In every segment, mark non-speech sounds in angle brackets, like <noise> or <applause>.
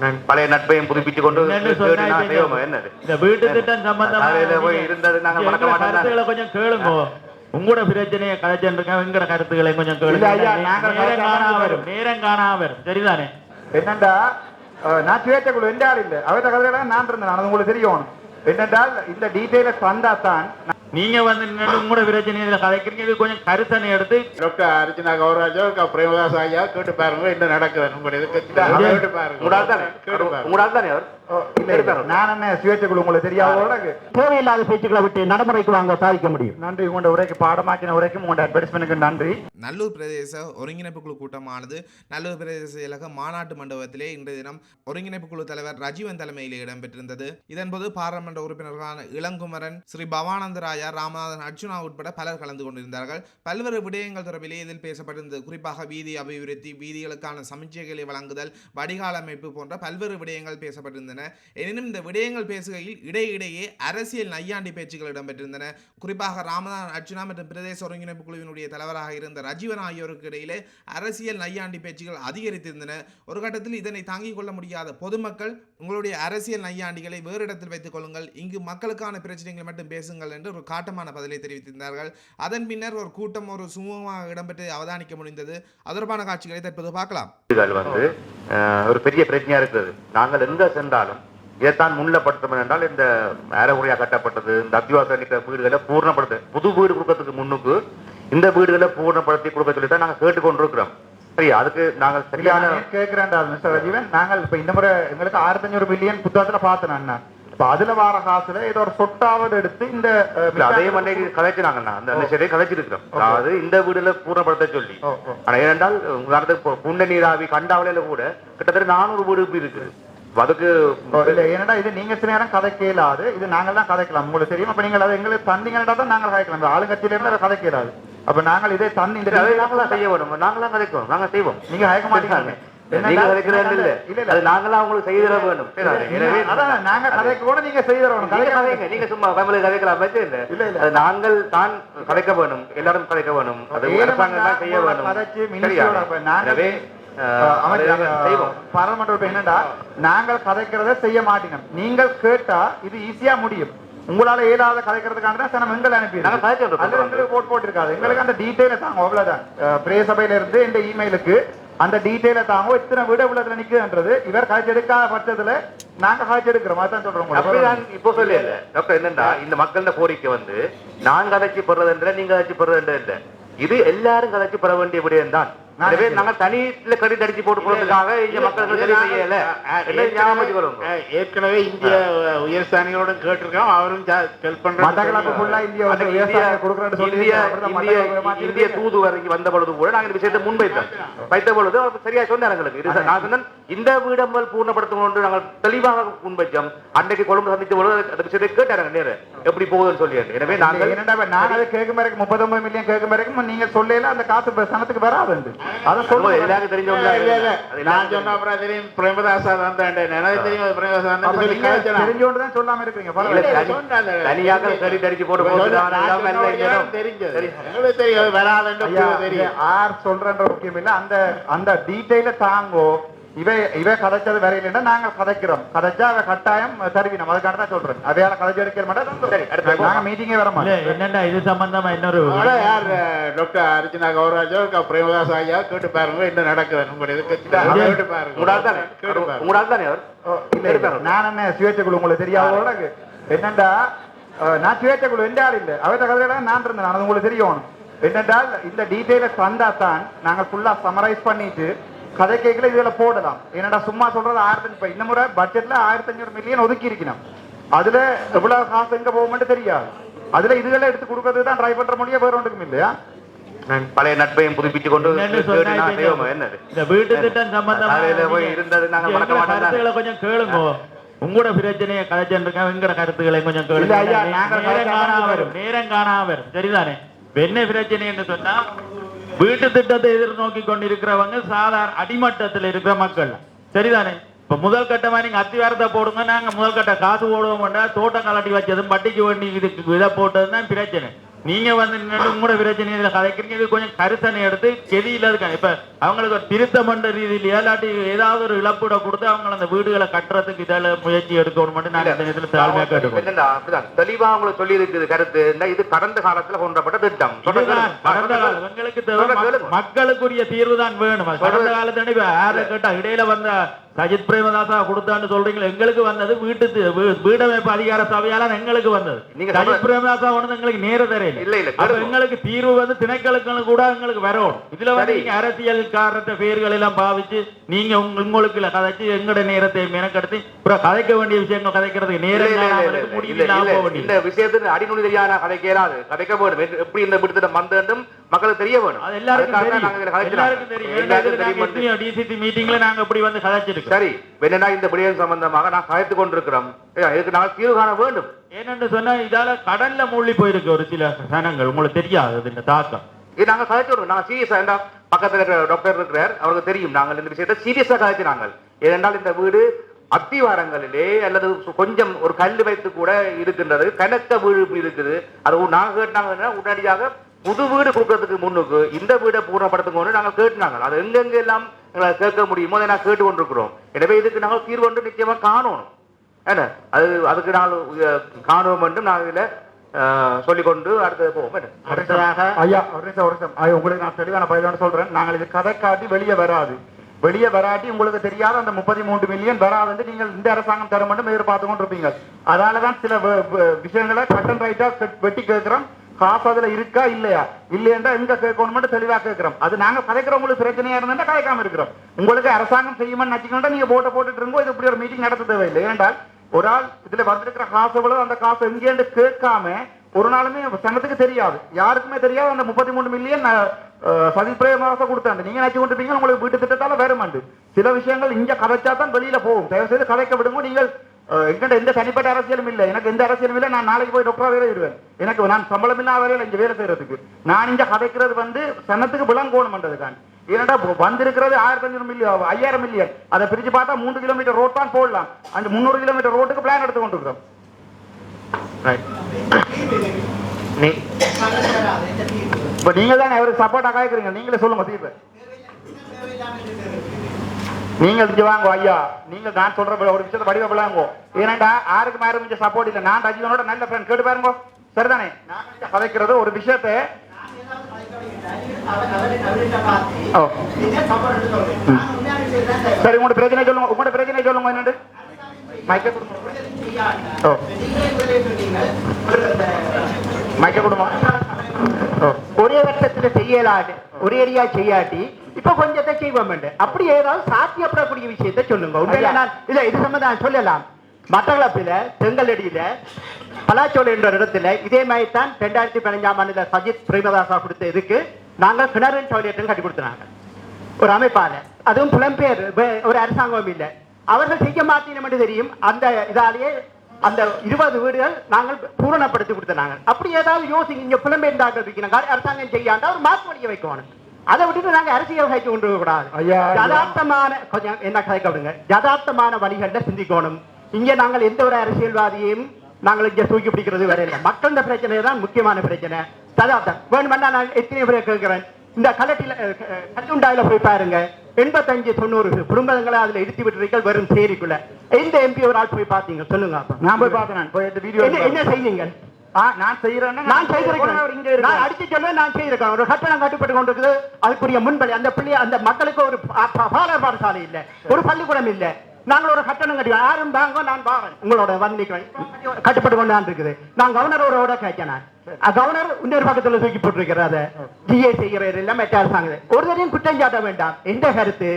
நான் பழைய நட்பையும் புதுப்பிச்சு கொண்டு என்னது? இந்த வீட்டு திட்டம் சம்பந்தமா காலையில போய் இருந்தது நாங்க எங்கட மறக்க மாட்டோம் கொஞ்சம் கேளுங்க. உங்களோட பிரச்சனையை கதைச்சிருக்கேன் எங்கட கருத்துக்களை கொஞ்சம் கேளுங்க. நாங்கள் நேரம் காணா வரும் சரிதானே? என்னண்டா? நான் சுயேட்சைக்குழு எந்த ஆள் இல்ல? அவர்கிட்ட கதையில நான் இருந்தேன் அது உங்களுக்கு தெரியும். என்னென்றால் இந்த டீட்டெயில தந்தா தான் நீங்க வந்து நின்னு உங்களோட பிரச்சனையை கதைக்கிறீங்க. இது கொஞ்சம் கருத்தனை எடுத்து டாக்டர் அர்ச்சனா கௌராஜோ பிரேமதாஸ் ஐயா கேட்டு பாருங்க என்ன நடக்குது உங்களுடைய இதுக்கு கேட்டு பாருங்க. உங்களால் தானே அவர். நான் என்ன உங்களுக்கு தெரியாத தேவையில்லாத பேச்சுக்களை விட்டு நடைமுறைக்கு வாங்க சாதிக்க முடியும். நன்றி உங்களோட உரைக்கு பாடமாக்கின உரைக்கும் உங்களோட அட்வர்டைஸ்மெண்ட்டுக்கு நன்றி. நல்லூர் பிரதேச ஒருங்கிணைப்பு குழு கூட்டமானது நல்லூர் பிரதேச செயலக மாநாட்டு மண்டபத்திலே இன்றைய தினம் ஒருங்கிணைப்பு குழு தலைவர் ரஜீவன் தலைமையில் இடம்பெற்றிருந்தது. இதன்போது பாராளுமன்ற உறுப்பினர்களான இளங்குமரன் ஸ்ரீ பவானந்தராயா ராமநாதன் அர்ஜுனா உட்பட பலர் கலந்து கொண்டிருந்தார்கள். பல்வேறு விடயங்கள் தொடர்பிலே இதில் பேசப்பட்டிருந்தது. குறிப்பாக வீதி அபிவிருத்தி வீதிகளுக்கான சமீட்சைகளை வழங்குதல் வடிகால் அமைப்பு போன்ற பல்வேறு விடயங்கள் பேசப்பட்டிருந்தன. எனினும் இந்த விடயங்கள் பேசுகையில் இடையிடையே அரசியல் நையாண்டி பேச்சுகள் இடம்பெற்றிருந்தன. குறிப்பாக ராமதான் அர்ச்சுனா மற்றும் பிரதேச ஒருங்கிணைப்பு குழுவினுடைய தலைவராக இருந்த ரஜீவன் ஆகியோருக்கு இடையிலே அரசியல் நையாண்டி பேச்சுகள் அதிகரித்திருந்தன. ஒரு கட்டத்தில் இதனை தாங்கிக் கொள்ள முடியாத பொதுமக்கள் உங்களுடைய அரசியல் நையாண்டிகளை வேறு இடத்தில் வைத்துக் கொள்ளுங்கள். இங்கு மக்களுக்கான பிரச்சனைகளை மட்டும் பேசுங்கள் என்று ஒரு காட்டமான பதிலை தெரிவித்திருந்தார்கள். அதன் பின்னர் ஒரு கூட்டம் ஒரு சுமூகமாக இடம்பெற்று அவதானிக்க முடிந்தது. அது தொடர்பான காட்சிகளை தற்போது பார்க்கலாம். வந்து ஒரு பெரிய பிரச்சனையா இருக்கிறது. நாங்கள் எங்க சென்றால் இதைத்தான் முன்னப்படுத்தணும் என்றால் இந்த அறகுறையா கட்டப்பட்டது இந்த நிற்கிற வீடுகளை பூர்ணப்படுத்த புது வீடு கொடுக்கறதுக்கு முன்னுக்கு இந்த வீடுகளை பூர்ணப்படுத்தி கொடுக்க சொல்லி தான் நாங்கள் கேட்டுக்கொண்டிருக்கிறோம். சரி அதுக்கு நாங்கள் சரியான கேட்கிறேன்டா மிஸ்டர் ரஜீவன் நாங்கள் இப்ப இந்த முறை எங்களுக்கு ஆயிரத்தி அஞ்சூறு பில்லியன் புத்தகத்துல பார்த்தேன் அண்ணா இப்ப அதுல வார காசுல ஏதோ ஒரு சொட்டாவது எடுத்து இந்த அதே மண்டைக்கு கதைச்சினாங்கண்ணா அந்த அந்த சரியை கதைச்சிருக்கிறோம் அதாவது இந்த வீடுல பூர்ணப்படுத்த சொல்லி. ஓ, ஓ. ஆனா ஏனென்றால் உதாரணத்துக்கு புண்ட நீராவி கண்டாவளையில கூட கிட்டத்தட்ட நானூறு வீடு அப்ப அதுக்கு ஏன்னா இது? நீங்க சில நேரம் கதை கேளாது இது நாங்கள் தான் கதைக்கலாம். உங்களுக்கு தெரியும். அப்ப நீங்கள் அதை எங்களுக்கு தந்தீங்கன்னா தான் நாங்கள் கதைக்கலாம். ஆளுங்கட்சியில இருந்து அதை கதை கேளாது அப்ப நாங்கள் இதை தந்து இந்த அதை நாங்களா செய்ய வேணும் நாங்களா கதைக்கிறோம். நாங்க செய்வோம். நீங்க கதைக்க மாட்டீங்க. நீங்க கதைக்கிறது இல்ல. அது நாங்களா உங்களுக்கு செய்ய தர வேணும் அதான் நாங்க கதைக்க கூட நீங்க செய்து நீங்க கதைக்க கதைங்க. நீங்க சும்மா family கதைக்கலாம். பற்றி இல்ல. இல்ல, இல்ல. அது நாங்கள் தான் கதைக்க வேணும் எல்லாரும் கதைக்க வேணும் அது அரசாங்கம் தான் செய்ய வேணும் சரியா? நாங்கள் பாராளுமன்ற என்னடா நாங்கள் கதைக்கிறத செய்ய மாட்டீங்க. நீங்கள் கேட்டா இது ஈஸியா முடியும். உங்களால இயலாத கதைக்கிறதுக்கான தான் சனம் எங்களை அனுப்பி நாங்க கதைச்சு விட்டுறோம். அது எங்களுக்கு போட் போட்டிருக்காது. எங்களுக்கு அந்த டீட்டெயில தாங்க அவ்வளவுதான். பிரே சபையில இருந்து இந்த இமெயிலுக்கு அந்த டீட்டெயில தாங்க இத்தனை விட உள்ளதுல நிக்குதுன்றது இவர் காய்ச்சி எடுக்காத பட்சத்துல நாங்க காய்ச்சி எடுக்கிறோம் அதான் சொல்றோம் இப்போ சொல்லி இல்ல டாக்டர் என்னன்னா இந்த மக்களோட கோரிக்கை வந்து நான் கதைச்சு பெறதுன்ற நீங்க கதைச்சு பெறதுன்ற இல்ல. இது எல்லாரும் கதைச்சு பெற வேண்டிய விடயம் தான் நாங்க தனியில கடிதம் அடிச்சு போட்டு போறதுக்காக இங்க மக்கள் ஞாபகம் ஏற்கனவே இந்திய அஹ், உயர்ஸ்தானிகளோட கேட்டிருக்கோம். அவரும் ஹெல்ப் பண்றாங்க ஃபுல்லா இந்தியா. தூதுவர் வந்த பொழுது கூட நாங்க இந்த விஷயத்தை முன்வைத்தோம். வைத்த பொழுது சரியா சொன்னார் எங்களுக்கு. நான் சொன்னேன் இந்த வீடம்பல் பூர்ணப்படுத்தணும் என்று நாங்கள் தெளிவாக முன்வைச்சோம் அன்னைக்கு கொழும்பு சந்தித்த பொழுது அந்த விஷயத்தை கேட்டாங்க நேரு. எப்படி போகுதுன்னு சொல்லி எனவே நாங்கள் நான் அதை கேட்கும் வரைக்கும் முப்பத்தொன்பது மில்லியன் கேட்கும் வரைக்கும் நீங்க சொல்லல அந்த காசு சனத்துக்கு வராது அதை ரொம்ப சொல்லுங்க எல்லாருக்கும் தெரிஞ்சவங்க நான் சொன்ன அப்புறம் தெரியும் பிரேமதாசா தான் எனக்கு தெரியும் பிரேமதாசா அப்ப சொல்லி. தெரிஞ்சோண்டு தான் சொல்லாம இருக்கீங்க. தனி-. தனியாக கறி அடிச்சு போட்டு தெரிஞ்சது. சரி. தெரியும் வராதுன்னு தெரியும் யார் சொல்றன்ற முக்கியம் இல்ல அந்த அந்த டீடைல தாங்கோ இவ இவ கதைச்சது வரையில நாங்க கதைக்கிறோம். கதைச்சா அவ கட்டாயம் தருவினம் அதுக்காக தான் சொல்றேன். அவையால கதைச்சு எடுக்கிற மாட்டேன் சரி, அடுத்து நாங்க மீட்டிங்கே வர இல்ல மாட்டோம் என்னண்டா இது சம்பந்தமா இன்னொரு யார் டாக்டர் அர்ச்சனா கௌராஜோ பிரேமதாஸ் ஐயா கேட்டு பாருங்க என்ன நடக்குது உங்களுடைய கேட்டு பாருங்க. உங்களால் தானே உங்களால் தானே அவர். நான் என்ன சுயேட்சைக்குழு உங்களுக்கு தெரியாத உனக்கு என்னண்டா? நான் சுயேட்சைக்குழு எந்த ஆள் இல்ல. அவர்கிட்ட கதையில நான் இருந்தேன். அது உங்களுக்கு தெரியும். என்னென்றால் இந்த டீட்டெயில தந்தா தான் நாங்க ஃபுல்லா சமரைஸ் பண்ணிட்டு கதை கேட்கல இதுல போடலாம். என்னடா சும்மா சொல்றது ஆயிரத்தி இப்ப இந்த முறை பட்ஜெட்ல ஆயிரத்தி அஞ்சூறு மில்லியன் ஒதுக்கி இருக்கணும். அதுல எவ்வளவு காசு எங்க போகும்னு தெரியாது. அதுல இதுகளை எடுத்து கொடுக்கறது தான் ட்ரை பண்ற மொழியே வேற ஒன்றுக்கும் இல்லையா? நான் பழைய நட்பையும் புதுப்பிச்சு கொண்டு என்னது? இந்த வீட்டு திட்டம் சம்பந்தமா காலையில போய் இருந்தது நாங்க மறக்க மாட்டோம் கொஞ்சம் கேளுங்க. உங்களோட பிரச்சனையை கதைச்சிருக்கேன் எங்கட கருத்துக்களை கொஞ்சம் கேளுங்க. நேரம் கதைச்சா காணா தான் வரும் நேரம் காணா வரும். சரிதானே? என்ன பிரச்சனை என்று சொன்னா வீட்டு திட்டத்தை எதிர்நோக்கி கொண்டிருக்கிறவங்க சாதாரண அடிமட்டத்தில் இருக்கிற மக்கள். சரிதானே? இப்ப முதல் கட்டமா நீங்க அத்திவாரத்தை போடுங்க நாங்க முதல் கட்ட காசு போடுவோம் தோட்டம் கலட்டி வச்சதும் பட்டிக்கு வேண்டி இதுக்கு விதை போட்டது தான் பிரச்சனை. நீங்க வந்து உங்களோட பிரச்சனை இதுல கதைக்கிறீங்க இது கொஞ்சம் கருத்தனை எடுத்து கெதியில இருக்காங்க இப்ப அவங்களுக்கு ஒரு திருத்தம் பண்ற ரீதியில இல்லாட்டி ஏதாவது ஒரு இழப்பீட கொடுத்து அவங்க அந்த வீடுகளை கட்டுறதுக்கு இதால முயற்சி எடுக்கணும் மட்டும் நான் இந்த இதுல தாழ்மையா கேட்டுக்கோங்க என்னடா, அப்படிதான். தெளிவா உங்களுக்கு சொல்லி இருக்குது கருத்து இது கடந்த காலத்துல கொண்டப்பட்ட திட்டம். எங்களுக்கு. மக்களுக்குரிய தீர்வு தான் வேணும் கடந்த காலத்துல யாரை கேட்டா இடையில வந்த சஜித் பிரேமதாசா கொடுத்தான்னு சொல்றீங்களா எங்களுக்கு வந்தது வீட்டு வீடமைப்பு அதிகார சபையால எங்களுக்கு வந்தது. நீங்க சஜித் பிரேமதாசா ஒண்ணு எங்களுக்கு நேர தெரியல இல்ல. எங்களுக்கு தீர்வு வந்து திணைக்களுக்கு கூட எங்களுக்கு வரணும். இதுல வந்து. நீங்க அரசியல்காரத்த பெயர்கள் எல்லாம் பாவிச்சு நீங்க உங்க- உங்களுக்கு கதைச்சு எங்கட நேரத்தை மெனக்கெடுத்து அப்புறம் கதைக்க வேண்டிய விஷயங்கள் கதைக்கிறதுக்கு நேரம் இந்த விஷயத்துக்கு அடிநுடி தெரியாத கதைக்க இயலாது. கதைக்க எது- எப்படி இந்த விடுத்திட்டம் வந்து வேண்டும் மக்களுக்கு தெரிய வேணும். அது எல்லாருக்கும் தெரியும். டிசிசி மீட்டிங்ல நாங்க இப்படி வந்து கதைச்சிருக்கோம். சரி. என்னடா இந்த விடயம் சம்பந்தமாக நான் கதைத்துக் கொண்டிருக்கிறோம். இதுக்கு நாங்கள் தீர்வு காண வேண்டும். ஏனென்று சொன்னா இதால கடல்ல மூழ்கி போயிருக்கு ஒரு சில சனங்கள் உங்களுக்கு தெரியாது இந்த தாக்கம். இது நாங்கள் கதைச்சு நாங்கள் சீரியஸாக சீரியஸா ஏண்டா பக்கத்துல இருக்கிற டாக்டர் இருக்கிறார். அவருக்கு தெரியும். நாங்கள் இந்த விஷயத்தை சீரியஸாக கதைச்சு நாங்கள். ஏனென்றால் இந்த வீடு அத்திவாரங்களிலே அல்லது கொஞ்சம் ஒரு கல் வைத்து கூட இருக்கின்றது. கனத்த வீடு இருக்குது. அது நாங்கள் கேட்டாங்கன்னா உடனடியாக புது வீடு கொடுக்கறதுக்கு முன்னுக்கு இந்த வீடை பூர்ணப்படுத்துங்கன்னு நாங்கள் கேட்டுனாங்க. அது எங்கெங்க எல்லாம் எங்களை கேட்க முடியுமோ அதை நான் கேட்டு கொண்டிருக்கிறோம் எனவே இதுக்கு நாங்கள் தீர்வு ஒன்று நிச்சயமாக காணணும். என்ன? அது அதுக்கு நாங்கள் காணுவோம் என்றும் நாங்கள் இதில் சொல்லிக்கொண்டு அடுத்தது போவோம்? அடுத்ததாக ஐயா. ஒரு நிமிஷம் ஒரு நிமிஷம். ஐயா, உங்களுக்கு நான் தெளிவான பதிலான சொல்றேன். நாங்கள் இது கதை காட்டி வெளியே வராது. வெளியே வராட்டி உங்களுக்கு தெரியாத அந்த முப்பத்தி மூன்று மில்லியன் வராது நீங்கள் இந்த அரசாங்கம் தர மட்டும் எதிர்பார்த்து கொண்டு இருப்பீங்க அதனாலதான் சில விஷயங்களை கட் அண்ட் ரைட்டா வெட்டி கேட்கிறோம். காசு அதுல இருக்கா இல்லையா? இல்லையா எங்க கேட்கணும் தெளிவா கேட்கிறோம். அது நாங்க கதைக்கிறோம் உங்களுக்கு பிரச்சனையா இருந்தா கதைக்காம இருக்கிறோம். உங்களுக்கு அரசாங்கம் செய்யுமென்னு நினைச்சுக்கணும் நீங்க போட்ட போட்டுட்டு இருங்கோ இது இப்படி ஒரு மீட்டிங் நடத்த தேவையில்லை. ஏனென்றால் ஒரு ஆள் இதுல வந்திருக்கிற காசு எவ்வளவு அந்த காசு எங்கேன்னு கேட்காம ஒரு நாளுமே சங்கத்துக்கு தெரியாது. யாருக்குமே தெரியாது. அந்த முப்பத்தி மூணு மில்லியன் சதி பிரேமராச கொடுத்தாங்க நீங்க நினைச்சு கொண்டிருப்பீங்க உங்களுக்கு வீட்டு திட்டத்தால வருமாண்டு சில விஷயங்கள் இங்க கதைச்சா தான் வெளியில போகும். தயவு செய்து கதைக்க விடுங்க. நீங்கள் எங்கிட்ட எந்த தனிப்பட்ட அரசியலும் இல்லை. எனக்கு எந்த அரசியலும் இல்லை. நான் நாளைக்கு போய் டாக்டரா வேலை இருவேன் எனக்கு நான் சம்பளம் இல்லாத வரையில இங்க வேலை செய்யறதுக்கு. நான் இங்க கதைக்கிறது வந்து சனத்துக்கு விளங்கோணும் பண்றதுக்கான ஏன்னா வந்திருக்கிறது ஆயிரத்தி அஞ்சூறு மில்லியன் ஐயாயிரம் மில்லியன் அதை பிரிச்சு பார்த்தா மூன்று கிலோமீட்டர் ரோட் தான் போடலாம். அந்த முந்நூறு கிலோமீட்டர் ரோட்டுக்கு பிளான் எடுத்து கொண்டு இருக்கிறோம் Right. <coughs> நீ இப்ப நீங்க தானே அவருக்கு சப்போர்ட்டாக காய்க்கிறீங்க. நீங்களே சொல்லுங்க தீர்வு நீங்கள் செஞ்சு வாங்க ஐயா. நீங்கள் நான் சொல்ற ஒரு விஷயத்தை வடிவ விளாங்கோ ஏன்னாண்டா யாருக்கு யாரும் சப்போர்ட் இல்லை. நான் ரஜினோட நல்ல ஃப்ரெண்ட் கேட்டு பாருங்க. சரிதானே? நான் இங்க கதைக்கிறது ஒரு விஷயத்தை சரி உங்களோட பிரச்சனை சொல்லுங்க. உங்களோட பிரச்சனை சொல்லுங்க என்னண்டு மைக்க கொடுங்க. ஓ மைக்க கொடுங்க. ஓ. ஒரே வருஷத்துல செய்யலாது ஒரே அடியா செய்யாட்டி இப்ப கொஞ்சத்தை செய்வோம் அப்படி ஏதாவது சாத்தியப்படக்கூடிய விஷயத்தை சொல்லுங்க. இல்ல இது சம்பந்தம் சொல்லலாம். மட்டக்களப்பில செங்கலடியில பலாச்சோலை என்ற இடத்துல இதே மாதிரி தான் ரெண்டாயிரத்தி பதினஞ்சாம் ஆண்டுல சஜித் பிரேமதாசா கொடுத்த இதுக்கு நாங்கள் கிணறு டாய்லெட்டும் கட்டி கொடுத்தாங்க ஒரு அமைப்பாளர் அதுவும் புலம்பெயர் ஒரு அரசாங்கம் இல்லை. அவர்கள் செய்ய மாட்டேன் தெரியும். அந்த இதாலேயே அந்த இருபது வீடுகள் நாங்கள் பூரணப்படுத்தி கொடுத்தாங்க அப்படி ஏதாவது யோசிங்க இங்க புலம்பெயர்ந்தார்கள் இருக்கிறாங்க அரசாங்கம் செய்யாண்டா ஒரு மாற்று வழியை வைக்கணும். அதை விட்டுட்டு நாங்க அரசியல் கழிச்சு கொண்டு கூடாது. யதார்த்தமான கொஞ்சம் என்ன கதைக்க விடுங்க. யதார்த்தமான வழிகள்ல சிந்திக்கணும். இங்க நாங்கள் எந்த ஒரு அரசியல்வாதியையும் நாங்கள் இங்க தூக்கி பிடிக்கிறது வேற இல்லை. மக்களோட பிரச்சனை தான் முக்கியமான பிரச்சனை. யதார்த்தம் வேணுமெண்டா நான் எத்தனை பேரை கேட்கிறேன்? இந்த கலட்டில கட்டுண்டாயில போய் பாருங்க. எண்பத்தஞ்சு தொண்ணூறு குடும்பங்களை அதுல இடித்து விட்டுறீர்கள் வெறும் சேரிக்குள்ள. எந்த எம்பி ஒரு ஆள் போய் பார்த்தீங்க? சொல்லுங்க அப்ப. நான் போய் பார்த்தேன். போய் இந்த வீடியோ என்ன செய்வீங்க நான் செய்யறேன்னா நான் இருக்கு நான் அடிச்சு சொல்லுவேன் நான் செய்திருக்கேன் ஒரு கட்டணம் கட்டுப்பட்டு கொண்டிருக்குது. அதுக்குரிய முன்பலி அந்த பிள்ளை அந்த மக்களுக்கு ஒரு பாலர் பாடசாலை இல்ல. ஒரு பள்ளிக்கூடம் இல்ல. நாங்கள் ஒரு கட்டணம் கட்டி யாரும் வாங்க நான் பாவன் உங்களோட வந்து நிக்கிறேன். கட்டுப்பட்டு கொண்டு இருக்குது நான் கவர்னரோட கேட்கிறேன் கவர்னர் இன்னொரு பக்கத்துல தூக்கி போட்டிருக்கிறாத ஜிஏ செய்கிறது எல்லாம் மெட்ட அரசாங்கம் ஒரு தரையும் குற்றம் சாட்ட வேண்டாம். எந்த கருத்து?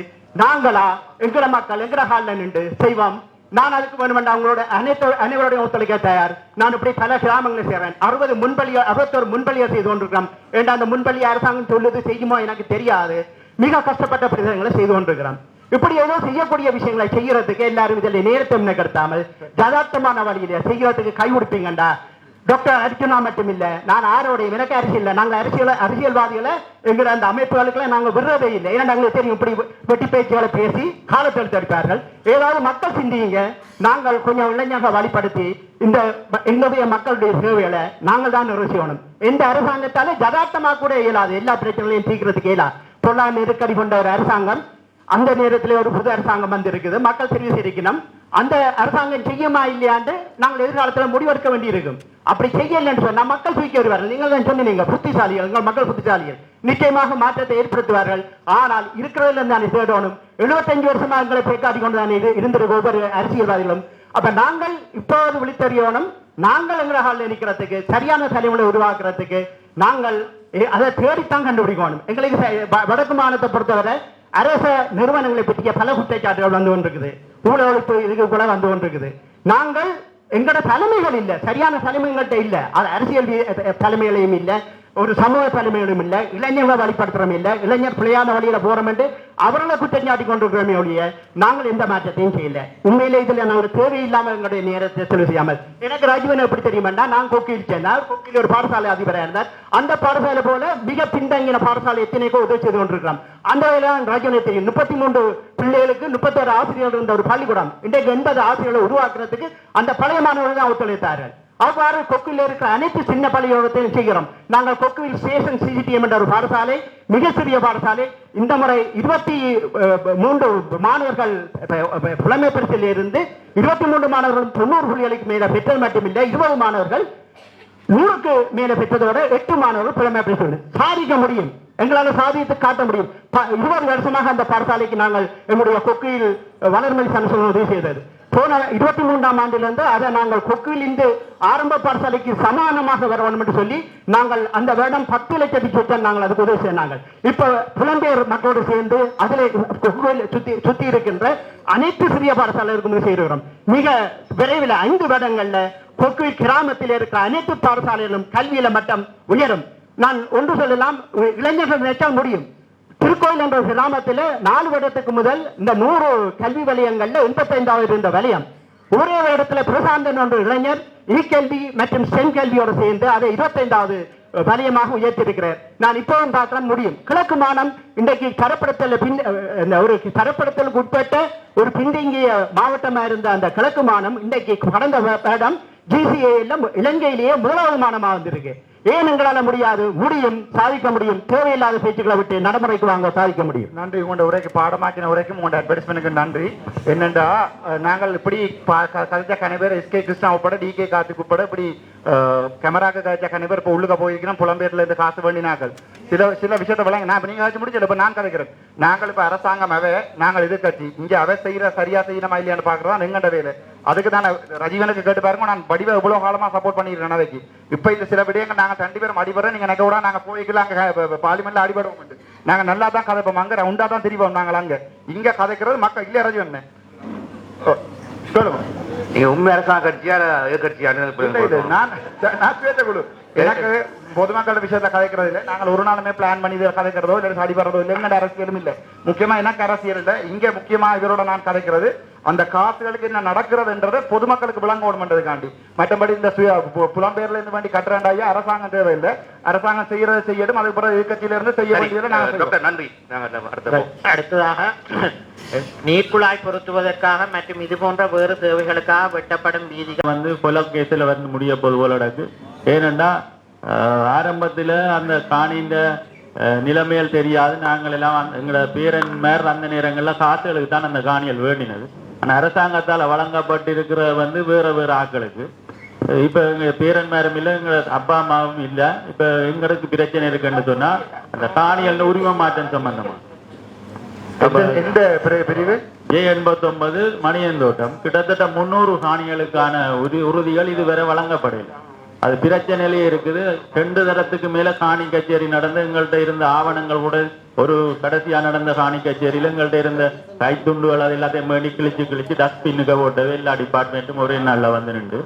நாங்களா எங்கட மக்கள் எங்கட ஹால்ல நின்று செய்வோம். நான் அதுக்கு வேணுமெண்டா அவங்களோட அனைத்து அனைவருடைய ஒத்துழைக்க தயார். நான் இப்படி பல கிராமங்களை செய்றேன் அறுபது முன்பலிய அறுபத்தொரு முன்பலியை செய்து கொண்டிருக்கிறோம். ஏண்டா அந்த முன்பலி அரசாங்கம் சொல்லுது செய்யுமோ எனக்கு தெரியாது. மிக கஷ்டப்பட்ட பிரதேசங்களை செய்து கொண்டிருக்கிறோம். இப்படி ஏதோ செய்யக்கூடிய விஷயங்களை செய்யறதுக்கு எல்லாரும் இதில் நேரத்தை நிகழ்த்தாமல் ஜதார்த்தமான வழியில செய்யறதுக்கு கை கொடுப்பீங்கண்டா டாக்டர் அர்ஜுனா மட்டும் இல்ல நான் ஆரோடைய எனக்கு அரசியல் இல்ல நாங்க அரசியல் அரசியல்வாதிகளை எங்கிற அந்த அமைப்புகளுக்கு நாங்க விடுறதே இல்லை. ஏன்னா நாங்களுக்கு தெரியும் இப்படி வெட்டி பேச்சுகளை பேசி காலத்தில் தடுப்பார்கள் ஏதாவது மக்கள் சிந்தியுங்க. நாங்கள் கொஞ்சம் இளைஞர்கள் வழிபடுத்தி இந்த எங்களுடைய மக்களுடைய சேவைகளை நாங்கள் தான் நிறைவேற்றணும் எந்த அரசாங்கத்தால ஜதார்த்தமாக கூட இயலாது. எல்லா பிரச்சனைகளையும் தீர்க்கிறதுக்கு இயலாது பொருளாதார நெருக்கடி கொண்ட ஒரு அரசாங்கம் அந்த நேரத்தில் ஒரு புது அரசாங்கம் வந்து இருக்குது மக்கள் தெரிவு செய்திருக்கணும். அந்த அரசாங்கம் செய்யுமா இல்லையாண்டு நாங்கள் எதிர்காலத்தில் முடிவெடுக்க வேண்டியிருக்கும். அப்படி செய்யலைன்னு சொன்னா மக்கள் தூக்கி வருவார்கள். நீங்கள் தான் சொன்னீங்க புத்திசாலிகள் எங்கள் மக்கள் புத்திசாலிகள். நிச்சயமாக மாற்றத்தை ஏற்படுத்துவார்கள். ஆனால் இருக்கிறதுல தானே தேடணும். எழுபத்தஞ்சு வருஷமாக எங்களை பேக்காட்டி கொண்டு தானே இது இருந்திருக்க ஒவ்வொரு அரசியல்வாதிகளும். அப்போ நாங்கள் இப்போது விழித்தறியணும். நாங்கள் எங்களை ஹாலில் நிற்கிறதுக்கு சரியான தலைமுறை உருவாக்குறதுக்கு நாங்கள் அதை தேடித்தான் கண்டுபிடிக்கணும். எங்களுக்கு வ- வடக்கு மாநிலத்தை பொறுத்தவரை அரச நிறுவனங்களை பற்றிய பல குற்றச்சாட்டுகள் வந்து கொண்டிருக்குது. ஊழலுக்கு இதுக்கு கூட வந்து கொண்டிருக்குது. நாங்கள் எங்களோட தலைமைகள் இல்ல. சரியான தலைமைகள்கிட்ட இல்ல. அது அரசியல் தலைமைகளையும் இல்ல. ஒரு சமூக தலைமையிலும் இல்லை இளைஞர்களை வழிபடுத்துறோம் இல்லை இளைஞர் பிள்ளையான வழியில போறோம் என்று அவர்களை குற்றஞ்சாட்டி கொண்டிருக்கிறோமே ஒழிய நாங்கள் எந்த மாற்றத்தையும் செய்யல. உண்மையிலே இதுல நான் ஒரு தேவையில்லாம எங்களுடைய நேரத்தை செலவு செய்யாமல். எனக்கு ராஜீவன் எப்படி தெரியுமாண்டா நான் கொக்கியில் சேர்ந்தார் கொக்கியில் ஒரு பாடசாலை அதிபராக இருந்தார். அந்த பாடசாலை போல மிக பின்தங்கின பாடசாலை எத்தனைக்கோ உதவி செய்து கொண்டிருக்கிறோம் அந்த வகையில் ராஜீவனை தெரியும். முப்பத்தி மூன்று பிள்ளைகளுக்கு முப்பத்தோரு ஆசிரியர்கள் இருந்த ஒரு பள்ளிக்கூடம். இன்றைக்கு எண்பது ஆசிரியர்களை உருவாக்குறதுக்கு அந்த பழைய மாணவர்கள் தான் ஒத்துழைத்தார்கள். அவ்வாறு கொக்குவில் இருக்கிற அனைத்து சின்ன பள்ளிக்கூடத்தையும் செய்கிறோம். நாங்கள் கொக்குவில் ஸ்டேஷன் சிசிடிஎம் என்ற ஒரு பாடசாலை மிக சிறிய பாடசாலை. இந்த முறை இருபத்தி மூன்று மாணவர்கள் புலமை பரிசில் இருந்து இருபத்தி மூன்று மாணவர்கள் தொண்ணூறு புள்ளிகளுக்கு மேல பெற்றது மட்டுமில்லை இருபது மாணவர்கள் நூறுக்கு மேல பெற்றதோட எட்டு மாணவர்கள் புலமை பரிசு சாதிக்க முடியும். எங்களால் சாதித்து காட்ட முடியும். இருபது வருஷமாக அந்த பாடசாலைக்கு நாங்கள் எங்களுடைய கொக்கையில் வளர்மொழி சனசனம் உதவி செய்தது. போன இருபத்தி மூன்றாம் ஆண்டிலிருந்து அதை நாங்கள் கொக்குவில் இருந்து ஆரம்ப பாடசாலைக்கு சமானமாக வர வேண்டும் என்று சொல்லி நாங்கள் அந்த வருடம் பத்து லட்சம் சொத்தம் நாங்கள் அதுக்கு உதவி செய்தாங்க. இப்ப புலம்பெயர் மக்களோடு சேர்ந்து அதில் கொக்குவில் சுத்தி சுத்தி இருக்கின்ற அனைத்து சிறிய பாடசாலைகளுக்கும் உதவி செய்கிறோம் மிக விரைவில் ஐந்து வருடங்கள்ல கொக்குவில் கிராமத்தில் இருக்கிற அனைத்து பாடசாலைகளும் கல்வியில மட்டம் உயரும். நான் ஒன்று சொல்லலாம் இளைஞர்கள் நினைச்சால் முடியும். திருக்கோயில் என்ற கிராமத்தில் நாலு வருடத்துக்கு முதல் இந்த நூறு கல்வி வலயங்களில் எண்பத்தைந்தாவது இருந்த வலயம். ஒரே இடத்துல பிரசாந்தன் என்ற இளைஞர் இக்கல்வி மற்றும் செங்கல்வியோடு சேர்ந்து அதை இருபத்தைந்தாவது வலயமாக உயர்த்தியிருக்கிறார். நான் இப்போவும் பார்க்கலாம் முடியும். கிழக்கு மானம் இன்றைக்கு தரப்படுத்தல் பின் ஒரு தரப்படுத்தலுக்கு உட்பட்ட ஒரு பின்தங்கிய மாவட்டமா இருந்த அந்த கிழக்கு மானம் இன்றைக்கு கடந்த பேடம் வருடம் ஜிசிஏ இலங்கையிலேயே முதலாவது மானமாக வந்திருக்கு. ஏன் எங்களால முடியாது? முடியும் சாதிக்க முடியும். தேவையில்லாத பேச்சுக்களை விட்டு நடைமுறைக்கு வாங்க சாதிக்க முடியும். நன்றி உங்களோட உரைக்கு பாடமாக்கின உரைக்கும் உங்களோட அட்வர்டைஸ்மெண்ட்டுக்கு நன்றி. என்னென்றா நாங்கள் இப்படி கதைச்ச கணவர் எஸ்கே கிருஷ்ணா உட்பட டி கே கார்த்திக் உட்பட இப்படி கேமராக்கு கதைச்ச கணவர் இப்போ உள்ளுக்க போயிருக்கிறோம் புலம்பெயர்ல இருந்து காசு வேண்டினாக்கள் சில சில விஷயத்தை விளங்க நான் இப்ப நீங்க கழிச்சு முடிச்சு இப்போ நான் கதைக்கிறேன். நாங்கள் இப்போ அரசாங்கம் அவை நாங்கள் இது கட்சி இங்கே அவை செய்கிற சரியா செய்யணுமா இல்லையான்னு பார்க்குறதா எங்கண்ட வேலை. அதுக்கு தான் ரஜீவனுக்கு கேட்டு பாருங்க நான் வடிவ இவ்வளவு காலமா சப்போர்ட் பண்ணிருக்கேன் அவைக்கு இப்ப இந்த சில விடயங்கள் நாங்க ரெண்டு பேரும் அடிபடுறோம். நீங்க எனக்கு கூட நாங்க போய்க்கலாம் அங்க பார்லிமெண்ட்ல அடிபடுவோம் நாங்க நல்லா தான் கதைப்போம். அங்க ரவுண்டா தான் திரிவோம் நாங்கள் அங்க. இங்க கதைக்கிறது மக்கள் இல்ல ரஜீவன் சொல்லுங்க. நீங்க உண்மை அரசாங்க கட்சியா இல்ல, நான் நான் குழு. எனக்கு பொதுமக்களோட விஷயத்தை கதைக்கிறது இல்லை. நாங்கள் ஒரு நாளுமே பிளான் பண்ணி இதில் கதைக்கிறதோ இல்லை அடிபடுறதோ இல்லை எங்கட அரசியலும் இல்லை. முக்கியமா எனக்கு அரசியல் இல்லை? இங்க முக்கியமா இவரோட நான் கதைக்கிறது அந்த காசுகளுக்கு என்ன நடக்கிறதுன்றதை பொதுமக்களுக்கு விளங்கணும்ன்றதுக்காண்டி மற்றபடி இந்த சுய புலம்பெயர்ல இருந்து வேண்டி கட்டுறாண்டாயா அரசாங்கம் தேவையில்லை. அரசாங்கம் செய்யறதை செய்யட்டும் அதுக்கு பிறகு இருந்து செய்ய வேண்டியதை நன்றி. அடுத்ததாக நீர்க்குழாய் பொருத்துவதற்காக மற்றும் இது போன்ற வேறு தேவைகளுக்காக வெட்டப்படும் வீதிகள். வந்து கொலை கேஸ்ல வந்து முடிய போது போல நடக்கு ஏனென்றா அஹ், ஆரம்பத்துல அந்த காணிந்த நிலைமைகள் தெரியாது. நாங்கள் எல்லாம் எங்களோட பேரன் மேர் அந்த நேரங்கள்ல காசுகளுக்கு தான் அந்த காணிகள் வேண்டினது. ஆனா அரசாங்கத்தால வழங்கப்பட்டிருக்கிற வந்து வேற வேற ஆட்களுக்கு. அஹ், இப்ப எங்க பேரன் மேரும் இல்ல எங்க அப்பா அம்மாவும் இல்ல. இப்ப எங்களுக்கு பிரச்சனை இருக்குன்னு சொன்னா அந்த காணிகள் உரிமை மாற்றம் சம்பந்தமா? எந்த- எந்த பிரி- பிரிவு? ஏ எண்பத்தொன்பது மணியந்தோட்டம் கிட்டத்தட்ட முன்னூறு காணிகளுக்கான உறு உறுதிகள் இதுவரை வழங்கப்படல அது பிரச்சனையிலே இருக்குது. ரெண்டு தரத்துக்கு மேல காணி கச்சேரி நடந்து எங்கள்கிட்ட இருந்த ஆவணங்கள் கூட ஒரு கடைசியா நடந்த காணி கச்சேரியில எங்கள்கிட்ட இருந்த கைத்துண்டுகள் அது எல்லாத்தையும் மேடி கிழிச்சு கிழிச்சு டஸ்ட்பின்னுக்கு போட்டது. எல்லா டிபார்ட்மெண்ட்டும் ஒரே நாள்ல வந்து நின்று.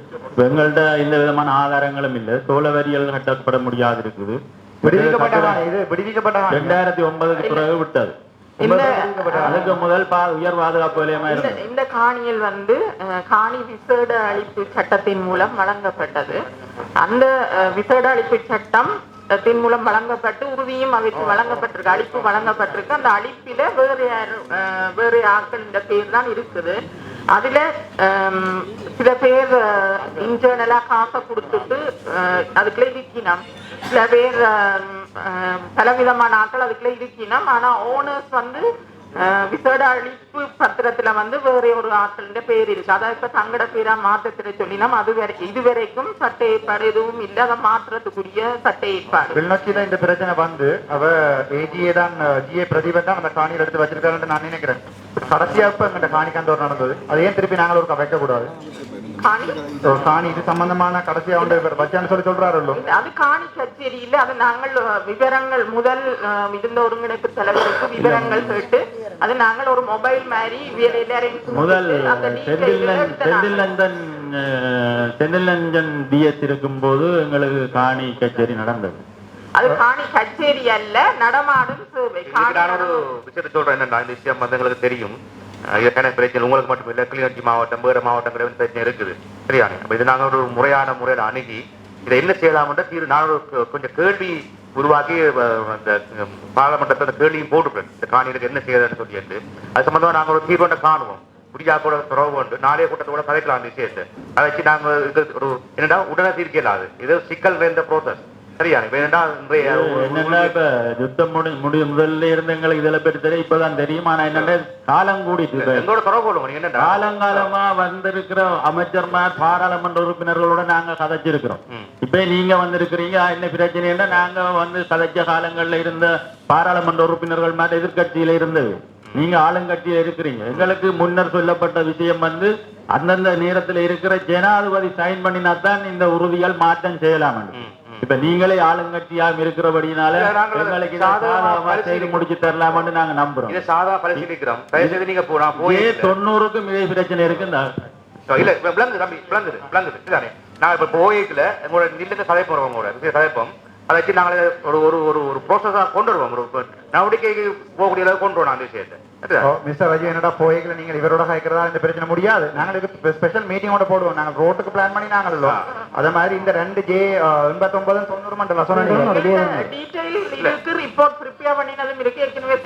எங்கள்கிட்ட எந்த விதமான ஆதாரங்களும் இல்லை. சோழ வரியல் கட்டப்பட முடியாது இருக்குது ரெண்டாயிரத்தி ஒன்பதுக்கு பிறகு விட்டது. அதுக்கு முதல் உயர் பாதுகாப்பு நிலையமா இந்த காணியில் வந்து காணி விசேட அழிப்பு சட்டத்தின் மூலம் வழங்கப்பட்டது. அந்த விசேட அழிப்பு சட்டம் தின் மூலம் வழங்கப்பட்டு உறுதியும் அவைக்கு வழங்கப்பட்டிருக்கு அழிப்பு வழங்கப்பட்டிருக்கு. அந்த அழிப்பில வேறு வேறு ஆட்கள் இந்த பேர் தான் இருக்குது. அதுல சில பேர் இன்டர்னலா காசை கொடுத்துட்டு அதுக்குள்ள இருக்கினோம் சில பேர் பலவிதமான ஆட்கள் அதுக்குள்ள இருக்கினோம் ஆனா ஓனர்ஸ் வந்து விசேட அழிக்க அழிப்பு பத்திரத்துல வந்து வேற ஒரு ஆட்கள பேர் இருக்கு. அதாவது இப்ப தங்கட பேரா மாற்றத்திட சொல்லினோம். அது வரை இதுவரைக்கும் சட்ட ஏற்பாடு எதுவும் இல்லை அதை மாற்றத்துக்குரிய சட்ட ஏற்பாடு. கிளிநொச்சியில இந்த பிரச்சனை வந்து அவ ஏஜிஏ தான் ஜிஏ பிரதீபன் தான் அந்த காணியில் எடுத்து வச்சிருக்காருன்னு நான் நினைக்கிறேன். கடைசியா இப்ப எங்கிட்ட காணி கந்தோர் நடந்தது. அது ஏன் திருப்பி நாங்கள் ஒரு வைக்க கூடாது காணி இது சம்பந்தமான கடைசியா வந்து வச்சான்னு சொல்லி சொல்றாருல்லோ அது காணி கச்சேரி இல்ல. அது நாங்கள் விவரங்கள் முதல் இருந்த ஒருங்கிணைப்பு தலைவருக்கு விவரங்கள் கேட்டு அது நாங்கள் ஒரு மொபைல் முதல் நாங்கள் டிஎஸ் இருக்கும்போது எங்களுக்கு காணி கச்சேரி நடந்தது. அது காணி கச்சேரி அல்ல நடமாடும் சேவை. இதுக்கு காணி நான் ஒரு விஷயத்தை சொல்றேன். என்னன்னா இந்த விஷயம் வந்து எங்களுக்கு தெரியும். அஹ் இதுக்கான பிரச்சனை உங்களுக்கு மட்டும் இல்ல. கிளிநொச்சி மாவட்டம் வேறு மாவட்டங்களில் பிரச்சனை இருக்குது. சரியானே அப்ப இது நாங்க ஒரு முறையான முறையில் அணுகி இதை என்ன செய்யலாம்ன்ற தீர்வு நான் கொஞ்சம் கேள்வி உருவாக்கி அந்த பாராளுமன்றத்தில் அந்த கேள்வியும் போட்டுருக்கேன். இந்த காணிகளுக்கு என்ன செய்யறதுன்னு சொல்லிட்டு அது சம்மந்தமாக நாங்கள் ஒரு தீர்வண்ட காணுவோம். முடியா கூட துறவு உண்டு. நாளைய கூட்டத்தோட கதைக்கலாம் அந்த விஷயத்தை. அதை வச்சு நாங்கள் இது ஒரு என்னடா உடனே தீர்க்க அது? இது சிக்கல் வேந்த ப்ரோசஸ் சரியானே வேண்டா இன்றைய என்னன்னா இப்ப யுத்தம் முடி முதல்ல இருந்து எங்களுக்கு இதுல பேர் தெரியும் இப்பதான் தெரியும். ஆனா என்னன்னா காலம் கூடிட்டு எங்களோட கொள்ளுங்க காலங்காலமா வந்திருக்கிற அமைச்சர்மார் பாராளுமன்ற உறுப்பினர்களோட நாங்க கதைச்சிருக்கிறோம். இப்ப நீங்க வந்திருக்கிறீங்க என்ன பிரச்சனைன்னா நாங்க வந்து கதைச்ச காலங்கள்ல இருந்த பாராளுமன்ற உறுப்பினர்கள் மாதிரி எதிர்க்கட்சியில இருந்தது. நீங்க ஆளுங்கட்சியில இருக்கிறீங்க. எங்களுக்கு முன்னர் சொல்லப்பட்ட விஷயம் வந்து அந்தந்த நேரத்துல இருக்கிற ஜனாதிபதி சைன் பண்ணினாத்தான் இந்த உறுதிகள் மாற்றம் செய்யலாம். இப்ப நீங்களே ஆளுங்கட்சியாக இருக்கிறபடினால எங்களுக்கு சாதகமா செய்து. முடிச்சு தரலாம்னு நாங்க நம்புறோம். இதை சாதா பரிசீலிக்கிறோம். தயவு செய்து நீங்க போ நான் போய் ஏ தொண்ணூறுக்கும் இதே பிரச்சனை இருக்குந்தா இல்ல விளங்குது தம்பி விளங்குது விளங்குது. நான் இப்ப போயிக்கல உங்களோட நில்லுங்க சதை போறோம் உங்களோட. சதைப்போம் அதை வச்சு நாங்கள் ஒரு ஒரு ஒரு ஒரு ப்ரோசஸா கொண்டு வருவோம். ஒரு நடவடிக்கைக்கு போகக்கூடிய அளவுக்கு கொண்டு வரணும் அந்த விஷயத்தை? மிஸ்டர் ரஜி என்னடா போய்க்கல நீங்க இவரோட கேட்கறதா இந்த பிரச்சனை முடியாது. நாங்கள் இதுக்கு ஸ்பெஷல் மீட்டிங்கோட போடுவோம். நாங்கள் ரோட்டுக்கு பிளான் பண்ணி நாங்கள் இல்லோம். அதே மாதிரி இந்த ரெண்டு ஜே எண்பத்தொன்பது தொண்ணூறு மண்டலம் சொன்னீங்க ரிப்போர்ட் ப்ரிப்பேர் பண்ணினதும் இருக்கு. ஏற்கனவே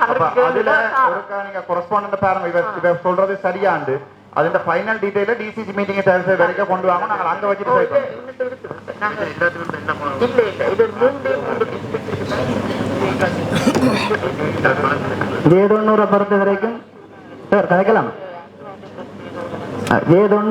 அதுல ஒருக்கா நீங்க கொரஸ்பாண்ட் பாருங்க. இவர் இவர் சொல்றது சரியாண்டு. அதுல ஃபைனல் டீடைல டிசிசி மீட்டிங் தேர்ஸ்டே வரைக்கும் கொண்டு வாங்க நாங்கள் அங்க try பண்ணுவோம். இல்ல இல்ல இது மூன்று ஏதொன்னூரை பொறுத்த வரைக்கும் சார் கதைக்கலாம் ஏதொன்னு